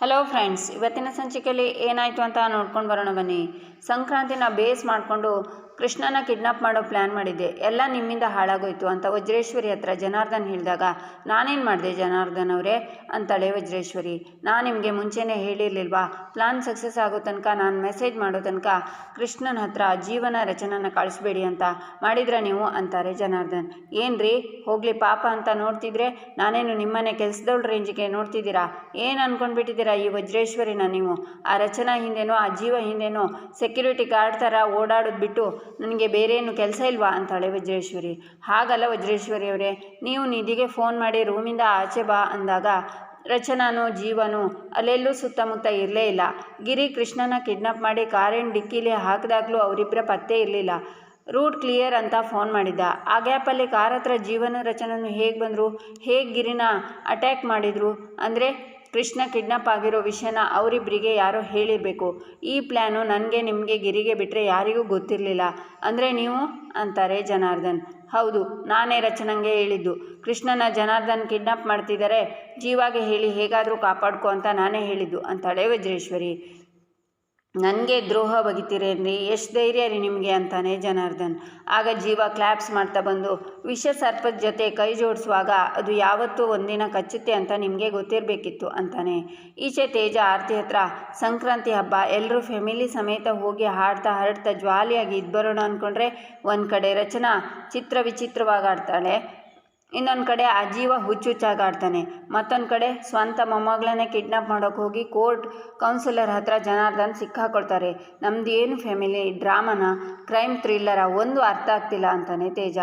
Hello friends ಇವತ್ತಿನ ಸಂಚಿಕೆಯಲ್ಲಿ ಏನಾಯಿತು ಅಂತ ನೋಡ್ಕೊಂಡು ಬರೋಣ ಬನ್ನಿ. ಸಂಕ್ರಾಂತಿನ ಬೇಸ್ ಮಾಡಿಕೊಂಡು ಕೃಷ್ಣನ ಕಿಡ್ನಾಪ್ ಮಾಡೋ ಪ್ಲ್ಯಾನ್ ಮಾಡಿದ್ದೆ. ಎಲ್ಲ ನಿಮ್ಮಿಂದ ಹಾಳಾಗೋಯ್ತು ಅಂತ ವಜ್ರೇಶ್ವರಿ ಹತ್ರ ಜನಾರ್ದನ್ ಹೇಳಿದಾಗ, ನಾನೇನು ಮಾಡಿದೆ ಜನಾರ್ದನ್ ಅವರೇ? ಅಂತಾಳೆ ವಜ್ರೇಶ್ವರಿ. ನಾನು ನಿಮಗೆ ಮುಂಚೆನೇ ಹೇಳಿರ್ಲಿಲ್ವಾ? ಪ್ಲಾನ್ ಸಕ್ಸಸ್ ಆಗೋ ತನಕ ನಾನು ಮೆಸೇಜ್ ಮಾಡೋ ತನಕ ಕೃಷ್ಣನ ಹತ್ರ ಜೀವನ ರಚನನ ಕಳಿಸ್ಬೇಡಿ ಅಂತ ಮಾಡಿದ್ರ ನೀವು? ಅಂತಾರೆ ಜನಾರ್ದನ್. ಏನ್ರಿ? ಹೋಗ್ಲಿ ಪಾಪ ಅಂತ ನೋಡ್ತಿದ್ರೆ ನಾನೇನು ನಿಮ್ಮನೆ ಕೆಲಸದವ್ಳ ರೇಂಜಿಗೆ ನೋಡ್ತಿದ್ದೀರಾ? ಏನು ಅನ್ಕೊಂಡ್ಬಿಟ್ಟಿದ್ದೀರಾ ಈ ವಜ್ರೇಶ್ವರಿನ ನೀವು? ಆ ರಚನಾ ಹಿಂದೆನೋ, ಆ ಜೀವ ಹಿಂದೆನೋ ಸೆಕ್ಯೂರಿಟಿ ಗಾರ್ಡ್ ಥರ ಓಡಾಡೋದು ಬಿಟ್ಟು ನನಗೆ ಬೇರೆ ಕೆಲಸ ಇಲ್ವಾ? ಅಂತಾಳೆ ವಜ್ರೇಶ್ವರಿ. ಹಾಗಲ್ಲ ವಜ್ರೇಶ್ವರಿ ಅವರೇ, ನೀವು ನಿಧಿಗೆ ಫೋನ್ ಮಾಡಿ ರೂಮಿಂದ ಆಚೆ ಬಾ ಅಂದಾಗ, ರಚನಾನು, ಜೀವನು, ಅಲ್ಲೆಲ್ಲೂ ಸುತ್ತಮುತ್ತ ಇರಲೇ ಇಲ್ಲ. ಗಿರಿ ಕೃಷ್ಣನ ಕಿಡ್ನಾಪ್ ಮಾಡಿ ಕಾರಿನ ಡಿಕ್ಕಿಲಿ ಹಾಕಿದಾಗಲೂ ಅವರಿಬ್ಬರ ಪತ್ತೆ ಇರಲಿಲ್ಲ. ರೂಟ್ ಕ್ಲಿಯರ್ ಅಂತ ಫೋನ್ ಮಾಡಿದ್ದ. ಆ ಗ್ಯಾಪಲ್ಲಿ ಕಾರ್ ಹತ್ರ ಜೀವನ ರಚನನು ಹೇಗೆ ಬಂದರು? ಹೇಗೆ ಗಿರಿನ ಅಟ್ಯಾಕ್ ಮಾಡಿದರು? ಅಂದರೆ ಕೃಷ್ಣ ಕಿಡ್ನಾಪ್ ಆಗಿರೋ ವಿಷಯನ ಅವರಿಬ್ಬರಿಗೆ ಯಾರೋ ಹೇಳಿರಬೇಕು. ಈ ಪ್ಲ್ಯಾನು ನನಗೆ ನಿಮಗೆ ಗಿರಿಗೆ ಬಿಟ್ಟರೆ ಯಾರಿಗೂ ಗೊತ್ತಿರಲಿಲ್ಲ. ಅಂದರೆ ನೀವು? ಅಂತಾರೆ ಜನಾರ್ದನ್. ಹೌದು, ನಾನೇ ರಚನಂಗೆ ಹೇಳಿದ್ದು. ಕೃಷ್ಣನ ಜನಾರ್ದನ್ ಕಿಡ್ನಾಪ್ ಮಾಡ್ತಿದ್ದಾರೆ ಜೀವಾಗೆ ಹೇಳಿ ಹೇಗಾದರೂ ಕಾಪಾಡ್ಕೊ ಅಂತ ನಾನೇ ಹೇಳಿದ್ದು, ಅಂತಾಳೆ ವಜ್ರೇಶ್ವರಿ. ನನಗೆ ದ್ರೋಹ ಬಗಿತೀರೇನ್ರಿ ಎಷ್ಟು ಧೈರ್ಯ ರೀ ನಿಮಗೆ ಅಂತಾನೆ ಜನಾರ್ದನ್. ಆಗ ಜೀವ ಕ್ಲ್ಯಾಪ್ಸ್ ಮಾಡ್ತಾ ಬಂದು ವಿಷ ಸರ್ಪದ ಜೊತೆ ಕೈ ಜೋಡಿಸುವಾಗ ಅದು ಯಾವತ್ತೂ ಒಂದಿನ ಕಚ್ಚುತ್ತೆ ಅಂತ ನಿಮಗೆ ಗೊತ್ತಿರಬೇಕಿತ್ತು ಅಂತಾನೆ. ಈಚೆ ತೇಜ ಆರತಿ ಹತ್ರ ಸಂಕ್ರಾಂತಿ ಹಬ್ಬ ಎಲ್ಲರೂ ಫ್ಯಾಮಿಲಿ ಸಮೇತ ಹೋಗಿ ಹಾಡ್ತಾ ಹರಡ್ತಾ ಜ್ವಾಲಿಯಾಗಿ ಇದ್ಬರೋಣ ಅಂದ್ಕೊಂಡ್ರೆ ಒಂದು ಕಡೆ ರಚನಾ ಚಿತ್ರ ವಿಚಿತ್ರವಾಗಿ ಆಡ್ತಾಳೆ ಇನ್ನೊಂದು ಕಡೆ ಆ ಜೀವ ಹುಚ್ಚುಚ್ಚಾಗಿ ಆಡ್ತಾನೆ ಮತ್ತೊಂದು ಕಡೆ ಸ್ವಂತ ಮೊಮ್ಮಗಳನ್ನೇ ಕಿಡ್ನಾಪ್ ಮಾಡೋಕೆ ಹೋಗಿ ಕೋರ್ಟ್ ಕೌನ್ಸಿಲರ್ ಹತ್ರ ಜನಾರ್ದನ್ ಸಿಕ್ಕಾಕೊಳ್ತಾರೆ ನಮ್ದು ಏನು ಫ್ಯಾಮಿಲಿ? ಡ್ರಾಮನ, ಕ್ರೈಮ್ ಥ್ರಿಲ್ಲರ ಒಂದು ಅರ್ಥ ಆಗ್ತಿಲ್ಲ ಅಂತಾನೆ ತೇಜ.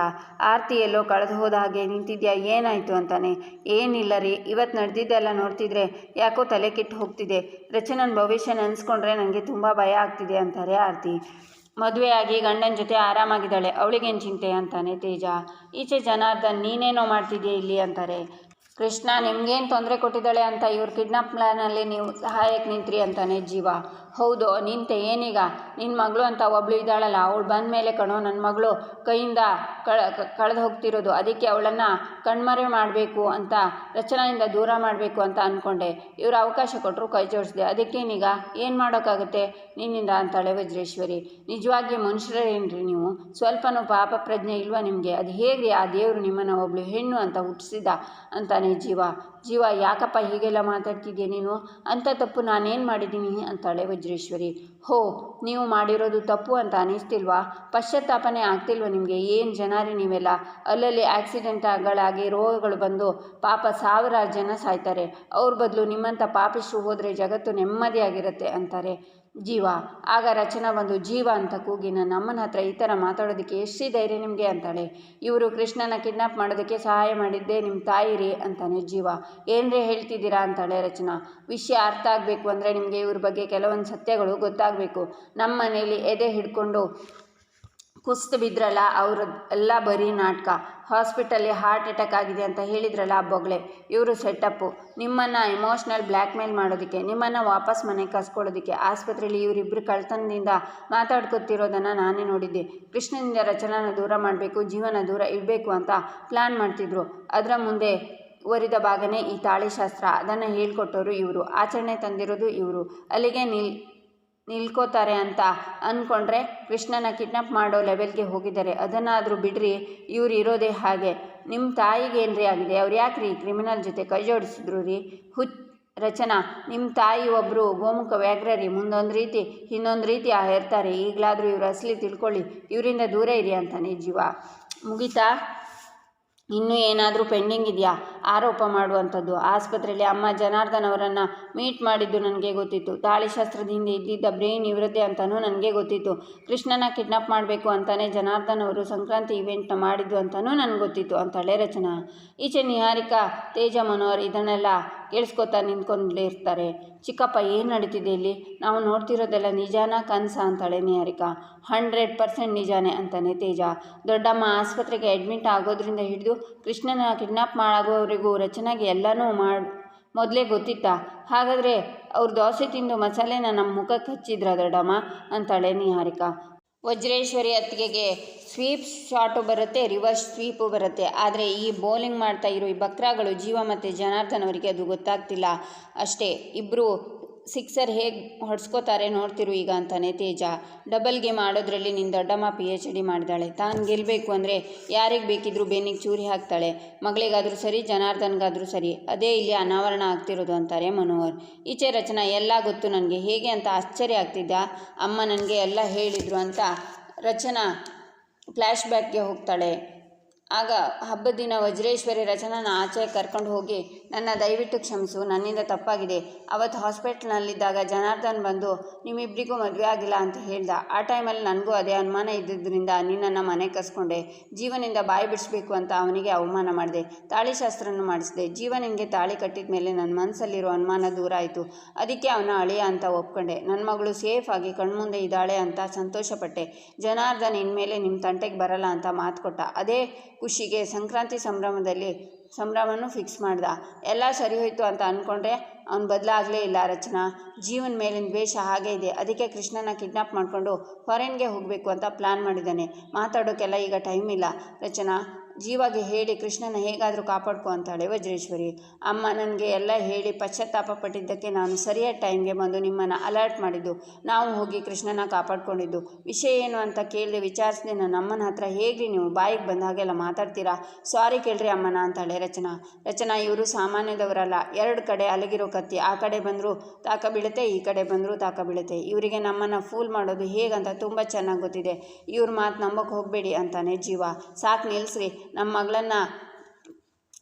ಆರ್ತಿ ಎಲ್ಲೋ ಕಳೆದು ಹೋದ ಹಾಗೆ ನಿಂತಿದ್ಯಾ? ಏನಾಯಿತು ಅಂತಾನೆ. ಏನಿಲ್ಲ ರೀ ಇವತ್ತು ನಡೆದಿದ್ದೆಲ್ಲ ನೋಡ್ತಿದ್ರೆ ಯಾಕೋ ತಲೆ ಕೆಟ್ಟು ಹೋಗ್ತಿದೆ. ರಚನನ ಭವಿಷ್ಯ ನೆನೆಸ್ಕೊಂಡ್ರೆ ನನಗೆ ತುಂಬ ಭಯ ಆಗ್ತಿದೆ ಅಂತಾರೆ ಆರ್ತಿ. ಮದುವೆಯಾಗಿ ಗಂಡನ ಜೊತೆ ಆರಾಮಾಗಿದ್ದಾಳೆ. ಅವಳಿಗೇನು ಚಿಂತೆ ಅಂತಾನೆ ತೇಜ. ಈಚೆ ಜನಾರ್ದನ್, ನೀನೇನೋ ಮಾಡ್ತಿದ್ಯಾ ಇಲ್ಲಿ ಅಂತಾರೆ. ಕೃಷ್ಣ, ನಿಮ್ಗೇನು ತೊಂದರೆ ಕೊಟ್ಟಿದ್ದಾಳೆ ಅಂತ ಇವ್ರ ಕಿಡ್ನಾಪ್ ಪ್ಲ್ಯಾನಲ್ಲಿ ನೀವು ಸಹಾಯಕ್ಕೆ ನಿಂತ್ರಿ ಅಂತಾನೆ ಜೀವ. ಹೌದು, ನಿಂತೆ ಏನೀಗ ನಿನ್ನ ಮಗಳು ಅಂತ ಒಬ್ಳು ಇದ್ದಾಳಲ್ಲ, ಅವಳು ಬಂದ ಮೇಲೆ ಕಣೋ ನನ್ನ ಮಗಳು, ಕೈಯಿಂದ ಕಳ ಕಳೆದು ಹೋಗ್ತಿರೋದು, ಅದಕ್ಕೆ ಅವಳನ್ನು ಕಣ್ಮರೆ ಮಾಡಬೇಕು ಅಂತ, ರಚನೆಯಿಂದ ದೂರ ಮಾಡಬೇಕು ಅಂತ ಅಂದ್ಕೊಂಡೆ ಇವರು ಅವಕಾಶ ಕೊಟ್ಟರು ಕೈ ಜೋಡಿಸಿದೆ. ಅದಕ್ಕೇನೀಗ, ಏನು ಮಾಡೋಕ್ಕಾಗುತ್ತೆ ನಿನ್ನಿಂದ ಅಂತಾಳೆ ವಜ್ರೇಶ್ವರಿ. ನಿಜವಾಗಿ ಮನುಷ್ಯರೇನ್ರಿ ನೀವು? ಸ್ವಲ್ಪನೂ ಪಾಪ ಪ್ರಜ್ಞೆ ಇಲ್ವಾ ನಿಮಗೆ? ಅದು ಹೇಗ್ರಿ ಆ ದೇವರು ನಿಮ್ಮನ್ನು ಒಬ್ಳು ಹೆಣ್ಣು ಅಂತ ಹುಟ್ಟಿಸಿದ ಅಂತಾನೆ ಜೀವ. ಜೀವ, ಯಾಕಪ್ಪ ಹೀಗೆಲ್ಲ ಮಾತಾಡ್ತಿದ್ಯಾ ನೀನು? ಅಂಥ ತಪ್ಪು ನಾನೇನು ಮಾಡಿದ್ದೀನಿ ಅಂತಾಳೆ ವಜ್ರೇಶ್ವರಿ. ಹೋ, ನೀವು ಮಾಡಿರೋದು ತಪ್ಪು ಅಂತ ಅನಿಸ್ತಿಲ್ವಾ? ಪಶ್ಚಾತ್ತಾಪನೆ ಆಗ್ತಿಲ್ವ ನಿಮಗೆ? ಏನು ಜನರೇ ನೀವೆಲ್ಲ? ಅಲ್ಲಲ್ಲಿ ಆಕ್ಸಿಡೆಂಟ್ಗಳಾಗಿ ರೋಗಗಳು ಬಂದು ಪಾಪ ಸಾವಿರಾರು ಜನ ಸಾಯ್ತಾರೆ. ಅವ್ರ ಬದಲು ನಿಮ್ಮಂಥ ಪಾಪಿಷ್ಟು ಹೋದರೆ ಜಗತ್ತು ನೆಮ್ಮದಿಯಾಗಿರುತ್ತೆ ಅಂತಾರೆ. ಜೀವ. ಆಗ ರಚನಾ ಬಂದು, ಜೀವ ಅಂತ ಕೂಗಿ ನನ್ನ ಅಮ್ಮನ ಹತ್ರ ಈ ಥರ ಮಾತಾಡೋದಕ್ಕೆ ಎಷ್ಟು ಧೈರ್ಯ ನಿಮಗೆ ಅಂತಾಳೆ. ಇವರು ಕೃಷ್ಣನ ಕಿಡ್ನಾಪ್ ಮಾಡೋದಕ್ಕೆ ಸಹಾಯ ಮಾಡಿದ್ದೆ ನಿಮ್ಮ ತಾಯಿ ರೀ ಅಂತಾನೆ ಜೀವ. ಏನರೇ ಹೇಳ್ತಿದ್ದೀರಾ ಅಂತಾಳೆ ರಚನಾ. ವಿಷಯ ಅರ್ಥ ಆಗಬೇಕು ಅಂದರೆ ನಿಮಗೆ ಇವ್ರ ಬಗ್ಗೆ ಕೆಲವೊಂದು ಸತ್ಯಗಳು ಗೊತ್ತಾಗಬೇಕು. ನಮ್ಮ ಮನೇಲಿ ಎದೆ ಹಿಡ್ಕೊಂಡು ಕುಸ್ತು ಬಿದ್ರಲ್ಲ ಅವ್ರದ್ದು ಎಲ್ಲ ಬರೀ ನಾಟಕ. ಹಾಸ್ಪಿಟಲ್ಲಿ ಹಾರ್ಟ್ ಅಟ್ಯಾಕ್ ಆಗಿದೆ ಅಂತ ಹೇಳಿದ್ರಲ್ಲ ಆ ಬೊಗಳೆ, ಇವರು ಸೆಟಪ್ಪು. ನಿಮ್ಮನ್ನು ಎಮೋಷ್ನಲ್ ಬ್ಲ್ಯಾಕ್ ಮೇಲ್ ಮಾಡೋದಕ್ಕೆ, ನಿಮ್ಮನ್ನು ವಾಪಸ್ ಮನೆಗೆ ಕಸ್ಕೊಳ್ಳೋದಕ್ಕೆ ಆಸ್ಪತ್ರೆಯಲ್ಲಿ ಇವರಿಬ್ಬರು ಕಳ್ತನದಿಂದ ಮಾತಾಡ್ಕೊತಿರೋದನ್ನು ನಾನೇ ನೋಡಿದ್ದೆ. ಕೃಷ್ಣನಿಂದ ರಚನಾನ ದೂರ ಮಾಡಬೇಕು, ಜೀವನ ದೂರ ಇಡಬೇಕು ಅಂತ ಪ್ಲ್ಯಾನ್ ಮಾಡ್ತಿದ್ರು. ಅದರ ಮುಂದೆ ಒರಿದ ಭಾಗನೇ ಈ ತಾಳಿಶಾಸ್ತ್ರ. ಅದನ್ನು ಹೇಳ್ಕೊಟ್ಟವರು ಇವರು. ಆಚರಣೆ ತಂದಿರೋದು ಇವರು. ಅಲ್ಲಿಗೆ ನಿಲ್ ನಿಲ್ಕೋತಾರೆ ಅಂತ ಅಂದ್ಕೊಂಡ್ರೆ ಕೃಷ್ಣನ ಕಿಡ್ನಾಪ್ ಮಾಡೋ ಲೆವೆಲ್ಗೆ ಹೋಗಿದ್ದಾರೆ. ಅದನ್ನಾದರೂ ಬಿಡ್ರಿ, ಇವ್ರು ಇರೋದೇ ಹಾಗೆ. ನಿಮ್ಮ ತಾಯಿಗೆ ಏನ್ರಿ ಆಗಿದೆ? ಅವ್ರು ಯಾಕ್ರಿ ಕ್ರಿಮಿನಲ್ ಜೊತೆ ಕೈ ಜೋಡಿಸಿದ್ರು ರೀ? ಹು ರಚನಾ ನಿಮ್ಮ ತಾಯಿ ಒಬ್ಬರು ಗೋಮುಖ ವ್ಯಾಘ್ರ ರೀ, ಮುಂದೊಂದು ರೀತಿ, ಇನ್ನೊಂದು ರೀತಿ ಆ ಹೇರ್ತಾರೆ. ಈಗಲಾದರೂ ಇವ್ರು ಅಸಲಿ ತಿಳ್ಕೊಳ್ಳಿ, ಇವರಿಂದ ದೂರ ಇರಿ ಅಂತಾನೆ ಜೀವ. ಮುಗೀತಾ? ಇನ್ನೂ ಏನಾದರೂ ಪೆಂಡಿಂಗ್ ಇದೆಯಾ? ಆರೋಪ ಮಾಡುವಂಥದ್ದು. ಆಸ್ಪತ್ರೆಯಲ್ಲಿ ಅಮ್ಮ ಜನಾರ್ದನ್ ಅವರನ್ನು ಮೀಟ್ ಮಾಡಿದ್ದು ನನಗೆ ಗೊತ್ತಿತ್ತು. ತಾಳಿಶಾಸ್ತ್ರದ ಹಿಂದೆ ಇದ್ದಿದ್ದ ಬ್ರೈನ್ ನಿವೃತ್ತಿ ಅಂತಲೂ ನನಗೆ ಗೊತ್ತಿತ್ತು. ಕೃಷ್ಣನ ಕಿಡ್ನಾಪ್ ಮಾಡಬೇಕು ಅಂತಲೇ ಜನಾರ್ದನ್ ಅವರು ಸಂಕ್ರಾಂತಿ ಇವೆಂಟ್ನ ಮಾಡಿದ್ದು ಅಂತಲೂ ನನಗೆ ಗೊತ್ತಿತ್ತು, ಅಂತಳೆ ರಚನಾ. ಈಚೆ ನಿಹಾರಿಕಾ, ತೇಜ ಮನೋಹರ್ ಇದನ್ನೆಲ್ಲ ಕೇಳಿಸ್ಕೊತಾ ನಿಂತ್ಕೊಂಡೇ ಇರ್ತಾರೆ. ಚಿಕ್ಕಪ್ಪ ಏನು ನಡೀತಿದೆ ಇಲ್ಲಿ? ನಾವು ನೋಡ್ತಿರೋದೆಲ್ಲ ನಿಜಾನ ಕನಸ ಅಂತಾಳೆ ನಿಹಾರಿಕಾ. ಹಂಡ್ರೆಡ್ ಪರ್ಸೆಂಟ್ ನಿಜಾನೇ ಅಂತಾನೆ ತೇಜ. ದೊಡ್ಡಮ್ಮ ಆಸ್ಪತ್ರೆಗೆ ಅಡ್ಮಿಟ್ ಆಗೋದ್ರಿಂದ ಹಿಡಿದು ಕೃಷ್ಣನ ಕಿಡ್ನಾಪ್ ಮಾಡೋವರೆಗೂ ರಚನೆಗೆ ಎಲ್ಲನೂ ಮಾಡಿ, ಮೊದಲೇ ಗೊತ್ತಿತ್ತಾ. ಹಾಗಾದರೆ ಅವ್ರು ದೋಸೆ ತಿಂದು ಮಸಾಲೆನ ನಮ್ಮ ಮುಖಕ್ಕೆ ಹಚ್ಚಿದ್ರ ದೊಡ್ಡಮ್ಮ? ಅಂತಾಳೆ ನಿಹಾರಿಕಾ. ವಜ್ರೇಶ್ವರಿ ಅತ್ತಿಗೆಗೆ ಸ್ವೀಪ್ ಶಾಟು ಬರುತ್ತೆ, ರಿವರ್ಸ್ ಸ್ವೀಪು ಬರುತ್ತೆ. ಆದರೆ ಈ ಬೌಲಿಂಗ್ ಮಾಡ್ತಾ ಇರೋ ಈ ಬಕ್ರಾಗಳು ಜೀವ ಮತ್ತು ಜನಾರ್ದನವರಿಗೆ ಅದು ಗೊತ್ತಾಗ್ತಿಲ್ಲ. ಅಷ್ಟೇ ಇಬ್ಬರು ಸಿಕ್ಸರ್ ಹೇಗೆ ಹೊಡ್ಸ್ಕೋತಾರೆ ನೋಡ್ತಿರು ಈಗ ಅಂತಾನೆ ತೇಜ. ಡಬಲ್ ಮಾಡೋದ್ರಲ್ಲಿ ನಿನ್ನ ದೊಡ್ಡಮ್ಮ ಪಿ ಎಚ್ ಡಿ ಮಾಡಿದಾಳೆ. ತಾನು ಗೆಲ್ಲಬೇಕು ಅಂದರೆ ಯಾರಿಗೆ ಬೇಕಿದ್ರೂ ಬೆನ್ನಿಗೆ ಚೂರಿ ಹಾಕ್ತಾಳೆ. ಮಗಳಿಗಾದರೂ ಸರಿ, ಜನಾರ್ದನ್ಗಾದರೂ ಸರಿ. ಅದೇ ಇಲ್ಲಿ ಅನಾವರಣ ಆಗ್ತಿರೋದು ಅಂತಾರೆ ಮನೋಹರ್. ಈಚೆ ರಚನಾ, ಎಲ್ಲ ಗೊತ್ತು ನನಗೆ. ಹೇಗೆ ಅಂತ ಆಶ್ಚರ್ಯ ಆಗ್ತಿದ್ದ ಅಮ್ಮ ನನಗೆ ಎಲ್ಲ ಹೇಳಿದರು ಅಂತ ರಚನಾ ಫ್ಲ್ಯಾಶ್ ಬ್ಯಾಕ್ಗೆ ಹೋಗ್ತಾಳೆ. ಆಗ ಹಬ್ಬದ ದಿನ ವಜ್ರೇಶ್ವರಿ ರಚನಾನ ಆಚೆ ಕರ್ಕೊಂಡು ಹೋಗಿ ನನ್ನ ದಯವಿಟ್ಟು ಕ್ಷಮಿಸು, ನನ್ನಿಂದ ತಪ್ಪಾಗಿದೆ. ಅವತ್ತು ಹಾಸ್ಪಿಟ್ಲ್ನಲ್ಲಿದ್ದಾಗ ಜನಾರ್ದನ್ ಬಂದು ನಿಮ್ಮಿಬ್ಬರಿಗೂ ಮದುವೆ ಆಗಿಲ್ಲ ಅಂತ ಹೇಳ್ದ. ಆ ಟೈಮಲ್ಲಿ ನನಗೂ ಅದೇ ಅನುಮಾನ ಇದ್ದಿದ್ದರಿಂದ ನಿನ್ನನ್ನು ಮನೆ ಕಸ್ಕೊಂಡೆ ಜೀವನಿಂದ ಬಾಯಿ ಬಿಡಿಸ್ಬೇಕು ಅಂತ ಅವನಿಗೆ ಅವಮಾನ ಮಾಡಿದೆ. ತಾಳಿ ಶಾಸ್ತ್ರನೂ ಮಾಡಿಸಿದೆ. ಜೀವನಿಗೆ ತಾಳಿ ಕಟ್ಟಿದ ಮೇಲೆ ನನ್ನ ಮನಸ್ಸಲ್ಲಿರೋ ಅನುಮಾನ ದೂರ ಆಯಿತು. ಅದಕ್ಕೆ ಅವನ ಅಳಿಯ ಅಂತ ಒಪ್ಕೊಂಡೆ. ನನ್ನ ಮಗಳು ಸೇಫ್ ಆಗಿ ಕಣ್ಮುಂದೆ ಇದ್ದಾಳೆ ಅಂತ ಸಂತೋಷಪಟ್ಟೆ. ಜನಾರ್ದನ್ ಇನ್ಮೇಲೆ ನಿಮ್ಮ ತಂಟೆಗೆ ಬರಲ್ಲ ಅಂತ ಮಾತು ಕೊಟ್ಟ. ಅದೇ ಖುಷಿಗೆ ಸಂಕ್ರಾಂತಿ ಸಂಭ್ರಮದಲ್ಲಿ ಸಂಭ್ರಮನೂ ಫಿಕ್ಸ್ ಮಾಡ್ದ. ಎಲ್ಲ ಸರಿ ಹೋಯಿತು ಅಂತ ಅಂದ್ಕೊಂಡ್ರೆ ಅವ್ನು ಬದಲಾಗಲೇ ಇಲ್ಲ ರಚನಾ. ಜೀವನ ಮೇಲಿನ ದ್ವೇಷ ಹಾಗೇ ಇದೆ. ಅದಕ್ಕೆ ಕೃಷ್ಣನ ಕಿಡ್ನಾಪ್ ಮಾಡಿಕೊಂಡು ಫಾರಿನ್ಗೆ ಹೋಗಬೇಕು ಅಂತ ಪ್ಲ್ಯಾನ್ ಮಾಡಿದ್ದಾನೆ. ಮಾತಾಡೋಕ್ಕೆಲ್ಲ ಈಗ ಟೈಮ್ ಇಲ್ಲ. ರಚನಾ ಜೀವಾಗೆ ಹೇಳಿ ಕೃಷ್ಣನ ಹೇಗಾದರೂ ಕಾಪಾಡ್ಕೊ ಅಂತಾಳೆ ವಜ್ರೇಶ್ವರಿ. ಅಮ್ಮ ನನಗೆ ಎಲ್ಲ ಹೇಳಿ ಪಶ್ಚಾತ್ತಾಪ ಪಟ್ಟಿದ್ದಕ್ಕೆ ನಾನು ಸರಿಯಾದ ಟೈಮ್ಗೆ ಬಂದು ನಿಮ್ಮನ್ನು ಅಲರ್ಟ್ ಮಾಡಿದ್ದು. ನಾವು ಹೋಗಿ ಕೃಷ್ಣನ ಕಾಪಾಡ್ಕೊಂಡಿದ್ದು. ವಿಷಯ ಏನು ಅಂತ ಕೇಳಿದೆ ವಿಚಾರಿಸಿದೆ ನನ್ನ ಅಮ್ಮನ ಹತ್ರ ಹೇಗೆ ನೀವು? ಬಾಯಿಗೆ ಬಂದ ಹಾಗೆಲ್ಲ ಮಾತಾಡ್ತೀರಾ? ಸಾರಿ ಕೇಳ್ರಿ ಅಮ್ಮನ ಅಂತಾಳೆ ರಚನಾ. ರಚನಾ ಇವರು ಸಾಮಾನ್ಯದವರಲ್ಲ. ಎರಡು ಕಡೆ ಅಲಗಿರೋ ಕತ್ತಿ. ಆ ಕಡೆ ಬಂದರೂ ತಾಕ ಬೀಳುತ್ತೆ, ಈ ಕಡೆ ಬಂದರೂ ತಾಕ ಬೀಳುತ್ತೆ. ಇವರಿಗೆ ನಮ್ಮನ್ನು ಫೂಲ್ ಮಾಡೋದು ಹೇಗಂತ ತುಂಬ ಚೆನ್ನಾಗಿ ಗೊತ್ತಿದೆ. ಇವ್ರ ಮಾತು ನಂಬಕ್ಕೆ ಹೋಗಬೇಡಿ ಅಂತಾನೆ ಜೀವ. ಸಾಕು ನಿಲ್ಲಿಸ್ರಿ ನಮ್ಮ ಮಗಳನ್ನು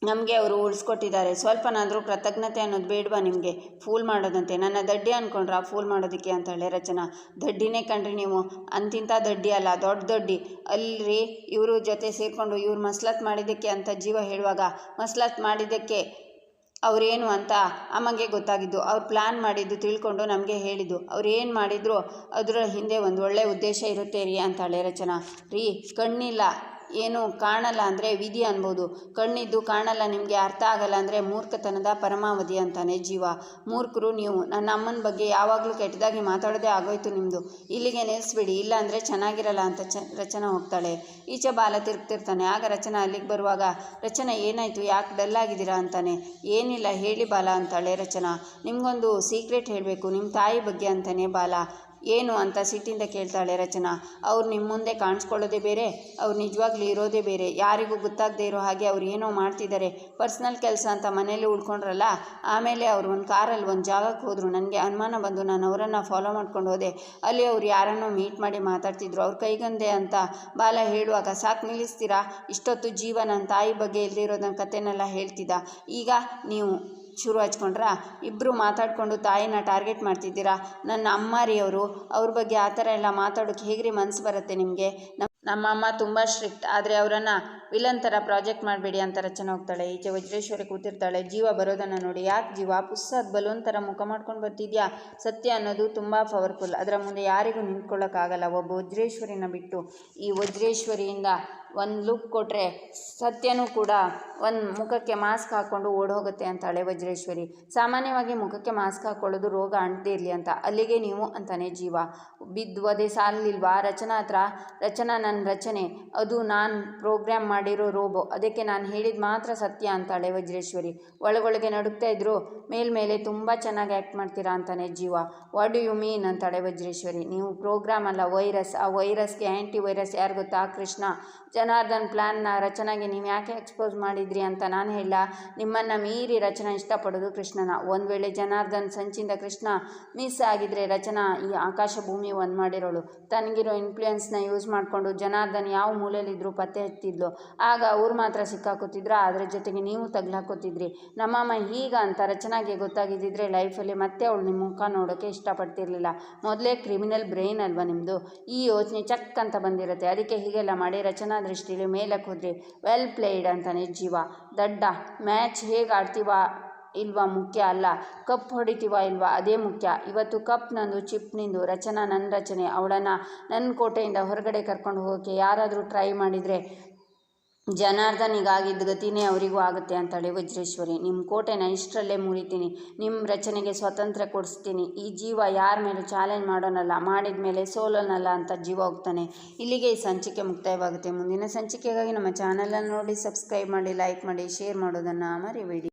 ನಮಗೆ ಅವರು ಉಳಿಸ್ಕೊಟ್ಟಿದ್ದಾರೆ. ಸ್ವಲ್ಪನಾದರೂ ಕೃತಜ್ಞತೆ ಅನ್ನೋದು ಬೇಡವಾ ನಿಮಗೆ? ಫೂಲ್ ಮಾಡೋದಂತೆ. ನನ್ನ ದಡ್ಡಿ ಅಂದ್ಕೊಂಡ್ರ ಫೂಲ್ ಮಾಡೋದಕ್ಕೆ ಹೇಳಿ ರಚನಾ. ದಡ್ಡಿನೇ ಕಂಡ್ರಿ ನೀವು. ಅಂತಿಂಥ ದಡ್ಡಿ ಅಲ್ಲ, ದೊಡ್ಡ ದೊಡ್ಡಿ. ಅಲ್ರಿ, ಇವರು ಜೊತೆ ಸೇರಿಕೊಂಡು ಇವ್ರು ಮಸ್ಲತ್ ಮಾಡಿದ್ದಕ್ಕೆ ಅಂತ ಜೀವ ಹೇಳುವಾಗ, ಮಸ್ಲತ್ ಮಾಡಿದ್ದಕ್ಕೆ ಅವರೇನು ಅಂತ ಅಮ್ಮಗೆ ಗೊತ್ತಾಗಿದ್ದು, ಅವ್ರು ಪ್ಲ್ಯಾನ್ ಮಾಡಿದ್ದು ತಿಳ್ಕೊಂಡು ನಮಗೆ ಹೇಳಿದ್ದು. ಅವ್ರು ಏನು ಮಾಡಿದ್ರು ಅದರ ಹಿಂದೆ ಒಂದು ಒಳ್ಳೆಯ ಉದ್ದೇಶ ಇರುತ್ತೆ ರೀ ಅಂತಾಳೆ ರಚನಾ. ರೀ, ಕಣ್ಣಿಲ್ಲ. ಏನು ಕಾಣಲ್ಲ ಅಂದರೆ ವಿಧಿ ಅನ್ಬೋದು. ಕಣ್ಣಿದ್ದು ಕಾಣಲ್ಲ, ನಿಮಗೆ ಅರ್ಥ ಆಗಲ್ಲ ಅಂದರೆ ಮೂರ್ಖತನದ ಪರಮಾವಧಿ ಅಂತಾನೆ ಜೀವ. ಮೂರ್ಖರು ನೀವು. ನನ್ನ ಅಮ್ಮನ ಬಗ್ಗೆ ಯಾವಾಗಲೂ ಕೆಟ್ಟದಾಗಿ ಮಾತಾಡೋದೇ ಆಗೋಯ್ತು ನಿಮ್ಮದು ಇಲ್ಲಿಗೆ ನಿಲ್ಲಿಸ್ಬಿಡಿ ಇಲ್ಲ ಅಂದರೆ ಚೆನ್ನಾಗಿರಲ್ಲ ಅಂತ ಚ, ರಚನಾ ಹೋಗ್ತಾಳೆ. ಈಚೆ ಬಾಲ ತಿರುಗ್ತಿರ್ತಾನೆ. ಆಗ ರಚನಾ ಅಲ್ಲಿಗೆ ಬರುವಾಗ, ರಚನಾ, ಏನಾಯಿತು? ಯಾಕೆ ಡಲ್ ಆಗಿದ್ದೀರಾ? ಅಂತಾನೆ. ಏನಿಲ್ಲ, ಹೇಳಿ ಬಾಲ ಅಂತಾಳೆ ರಚನಾ. ನಿಮಗೊಂದು ಸೀಕ್ರೆಟ್ ಹೇಳಬೇಕು ನಿಮ್ಮ ತಾಯಿ ಬಗ್ಗೆ ಅಂತಾನೆ ಬಾಲ. ಏನು ಅಂತ ಸಿಟ್ಟಿಂದ ಕೇಳ್ತಾಳೆ ರಚನಾ. ಅವ್ರು ನಿಮ್ಮ ಮುಂದೆ ಕಾಣಿಸ್ಕೊಳ್ಳೋದೇ ಬೇರೆ, ಅವ್ರು ನಿಜವಾಗ್ಲೂ ಇರೋದೇ ಬೇರೆ. ಯಾರಿಗೂ ಗೊತ್ತಾಗದೇ ಇರೋ ಹಾಗೆ ಅವ್ರು ಏನೋ ಮಾಡ್ತಿದ್ದಾರೆ ಪರ್ಸ್ನಲ್ ಕೆಲಸ ಅಂತ ಮನೇಲಿ ಉಳ್ಕೊಂಡ್ರಲ್ಲ, ಆಮೇಲೆ ಅವ್ರು ಒಂದು ಕಾರಲ್ಲಿ ಒಂದು ಜಾಗಕ್ಕೆ ಹೋದರು. ನನಗೆ ಅನುಮಾನ ಬಂದು ನಾನು ಅವರನ್ನು ಫಾಲೋ ಮಾಡ್ಕೊಂಡು ಹೋದೆ. ಅಲ್ಲಿ ಅವ್ರು ಯಾರನ್ನೋ ಮೀಟ್ ಮಾಡಿ ಮಾತಾಡ್ತಿದ್ರು. ಅವ್ರ ಕೈಗಂದೆ ಅಂತ ಬಾಲ ಹೇಳುವಾಗ, ಸಾಕು ನಿಲ್ಲಿಸ್ತೀರಾ? ಇಷ್ಟೊತ್ತು ಜೀವ ನನ್ನ ತಾಯಿ ಬಗ್ಗೆ ಇಲ್ದಿರೋದನ್ನ ಕತೆನೆಲ್ಲ ಹೇಳ್ತಿದ್ದ. ಈಗ ನೀವು ಶುರು ಹಚ್ಕೊಂಡ್ರಾ ಇಬ್ಬರು ಮಾತಾಡಿಕೊಂಡು ತಾಯಿನ ಟಾರ್ಗೆಟ್ ಮಾಡ್ತಿದ್ದೀರಾ? ನನ್ನ ಅಮ್ಮಾರಿಯವರು, ಅವ್ರ ಬಗ್ಗೆ ಆ ಥರ ಎಲ್ಲ ಮಾತಾಡೋಕ್ಕೆ ಹೇಗ್ರಿ ಮನಸ್ಸು ಬರುತ್ತೆ ನಿಮಗೆ? ನಮ್ಮ ಅಮ್ಮ ತುಂಬ ಸ್ಟ್ರಿಕ್ಟ್ ಆದರೆ ಅವರನ್ನು ವಿಲನ್ ಥರ ಪ್ರಾಜೆಕ್ಟ್ ಮಾಡಬೇಡಿ ಅಂತ ರಚನೆ ಹೋಗ್ತಾಳೆ. ಈಚೆ ವಜ್ರೇಶ್ವರಿ ಕೂತಿರ್ತಾಳೆ. ಜೀವ ಬರೋದನ್ನು ನೋಡಿ. ಯಾಕೆ ಜೀವ? ಪುಸ್ಸದ ಬಲೂನ್ ಥರ ಮುಖ ಮಾಡ್ಕೊಂಡು ಬರ್ತಿದ್ಯಾ? ಸತ್ಯ ಅನ್ನೋದು ತುಂಬ ಪವರ್ಫುಲ್ ಅದರ ಮುಂದೆ ಯಾರಿಗೂ ನಿಂತ್ಕೊಳ್ಳೋಕ್ಕಾಗಲ್ಲ ಒಬ್ಬ ವಜ್ರೇಶ್ವರಿನ ಬಿಟ್ಟು ಈ ವಜ್ರೇಶ್ವರಿಯಿಂದ ಒಂದು ಲುಕ್ ಕೊಟ್ಟರೆ ಸತ್ಯನೂ ಕೂಡ ಒಂದು ಮುಖಕ್ಕೆ ಮಾಸ್ಕ್ ಹಾಕ್ಕೊಂಡು ಓಡೋಗುತ್ತೆ ಅಂತಾಳೆ ವಜ್ರೇಶ್ವರಿ. ಸಾಮಾನ್ಯವಾಗಿ ಮುಖಕ್ಕೆ ಮಾಸ್ಕ್ ಹಾಕ್ಕೊಳ್ಳೋದು ರೋಗ ಅಂಟದೇ ಇರಲಿ ಅಂತ. ಅಲ್ಲಿಗೆ ನೀವು ಅಂತಾನೆ ಜೀವ. ಬಿದ್ವದೆ ಸಾಲಿಲ್ವಾ? ರಚನಾ ಹತ್ರ, ರಚನಾ ನನ್ನ ರಚನೆ. ಅದು ನಾನು ಪ್ರೋಗ್ರಾಮ್ ಮಾಡಿರೋ ರೋಬೋ. ಅದಕ್ಕೆ ನಾನು ಹೇಳಿದ ಮಾತ್ರ ಸತ್ಯ ಅಂತಾಳೆ ವಜ್ರೇಶ್ವರಿ. ಒಳಗೊಳಗೆ ನಡುಕ್ತಾ ಇದ್ರು ಮೇಲ್ಮೇಲೆ ತುಂಬ ಚೆನ್ನಾಗಿ ಆ್ಯಕ್ಟ್ ಮಾಡ್ತೀರಾ ಅಂತಾನೆ ಜೀವ. ವಾಟ್ ಡು ಯು ಮೀನ್ ಅಂತಾಳೆ ವಜ್ರೇಶ್ವರಿ. ನೀವು ಪ್ರೋಗ್ರಾಮ್ ಅಲ್ಲ, ವೈರಸ್. ಆ ವೈರಸ್ಗೆ ಆ್ಯಂಟಿ ವೈರಸ್ ಯಾರು ಗೊತ್ತಾ? ಕೃಷ್ಣ. ಜನಾರ್ದನ್ ಪ್ಲ್ಯಾನ್ನ ರಚನೆಗೆ ನೀವು ಯಾಕೆ ಎಕ್ಸ್ಪೋಸ್ ಮಾಡಿದ್ರಿ ಅಂತ ನಾನು ಹೇಳ, ನಿಮ್ಮನ್ನು ಮೀರಿ ರಚನಾ ಇಷ್ಟಪಡೋದು ಕೃಷ್ಣನ. ಒಂದು ವೇಳೆ ಜನಾರ್ದನ್ ಸಂಚಿಂದ ಕೃಷ್ಣ ಮಿಸ್ ಆಗಿದ್ರೆ ರಚನಾ ಈ ಆಕಾಶ ಭೂಮಿ ಒಂದು ಮಾಡಿರೋಳು. ತನಗಿರೋ ಇನ್ಫ್ಲೂಯೆನ್ಸ್ನ ಯೂಸ್ ಮಾಡಿಕೊಂಡು ಜನಾರ್ದನ್ ಯಾವ ಮೂಲೆಯಲ್ಲಿದ್ದರೂ ಪತ್ತೆ ಹಚ್ತಿದ್ಲು. ಆಗ ಅವ್ರು ಮಾತ್ರ ಸಿಕ್ಕಾಕೋತಿದ್ರು ಅದ್ರ ಜೊತೆಗೆ ನೀವು ತಗ್ಲಾಕೋತಿದ್ರಿ. ನಮ್ಮಮ್ಮ ಹೀಗ ಅಂತ ರಚನಾಗೆ ಗೊತ್ತಾಗಿದ್ದಿದ್ರೆ ಲೈಫಲ್ಲಿ ಮತ್ತೆ ಅವಳು ನಿಮ್ಮ ಮುಖ ನೋಡೋಕ್ಕೆ ಇಷ್ಟಪಡ್ತಿರ್ಲಿಲ್ಲ. ಮೊದಲೇ ಕ್ರಿಮಿನಲ್ ಬ್ರೈನ್ ಅಲ್ವಾ ನಿಮ್ಮದು ಈ ಯೋಚನೆ ಚಕ್ ಅಂತ ಬಂದಿರುತ್ತೆ. ಅದಕ್ಕೆ ಹೀಗೆಲ್ಲ ಮಾಡಿ ರಚನಾ ದೃಷ್ಟಿಲಿ ಮೇಲಕ್ಕೆ ಹೋದ್ರಿ ವೆಲ್ ಪ್ಲೇಯ್ಡ್ ಅಂತಾನೆ ಜೀವ. ದಡ್ಡ, ಮ್ಯಾಚ್ ಹೇಗೆ ಆಡ್ತೀವ ಇಲ್ವಾ ಮುಖ್ಯ ಅಲ್ಲ, ಕಪ್ ಹೊಡಿತೀವ ಇಲ್ವಾ ಅದೇ ಮುಖ್ಯ. ಇವತ್ತು ಕಪ್ ನಂದು, ಚಿಪ್ ನಿಂದು, ರಚನಾ ನನ್ನ ರಚನೆ, ಅವಳನ್ನು ನನ್ನ ಕೋಟೆಯಿಂದ ಹೊರಗಡೆ ಕರ್ಕೊಂಡು ಹೋಗೋಕ್ಕೆ ಯಾರಾದರೂ ಟ್ರೈ ಮಾಡಿದರೆ ಜನಾರ್ದನ್ ಹೀಗಾಗಿದ್ದ ಗತಿನೇ ಅವರಿಗೂ ಆಗುತ್ತೆ ಅಂತಾಳೆ ವಜ್ರೇಶ್ವರಿ. ನಿಮ್ಮ ಕೋಟೆನ ಇಷ್ಟರಲ್ಲೇ ಮುರಿತೀನಿ. ನಿಮ್ಮ ರಚನೆಗೆ ಸ್ವಾತಂತ್ರ್ಯ ಕೊಡಿಸ್ತೀನಿ. ಈ ಜೀವ ಯಾರ ಮೇಲೂ ಚಾಲೆಂಜ್ ಮಾಡೋನಲ್ಲ, ಮಾಡಿದ ಮೇಲೆ ಸೋಲೋನಲ್ಲ ಅಂತ ಜೀವ ಹೋಗ್ತಾನೆ. ಇಲ್ಲಿಗೆ ಈ ಸಂಚಿಕೆ ಮುಕ್ತಾಯವಾಗುತ್ತೆ. ಮುಂದಿನ ಸಂಚಿಕೆಗಾಗಿ ನಮ್ಮ ಚಾನಲನ್ನು ನೋಡಿ, ಸಬ್ಸ್ಕ್ರೈಬ್ ಮಾಡಿ, ಲೈಕ್ ಮಾಡಿ, ಶೇರ್ ಮಾಡೋದನ್ನು ಮರಿಬೇಡಿ.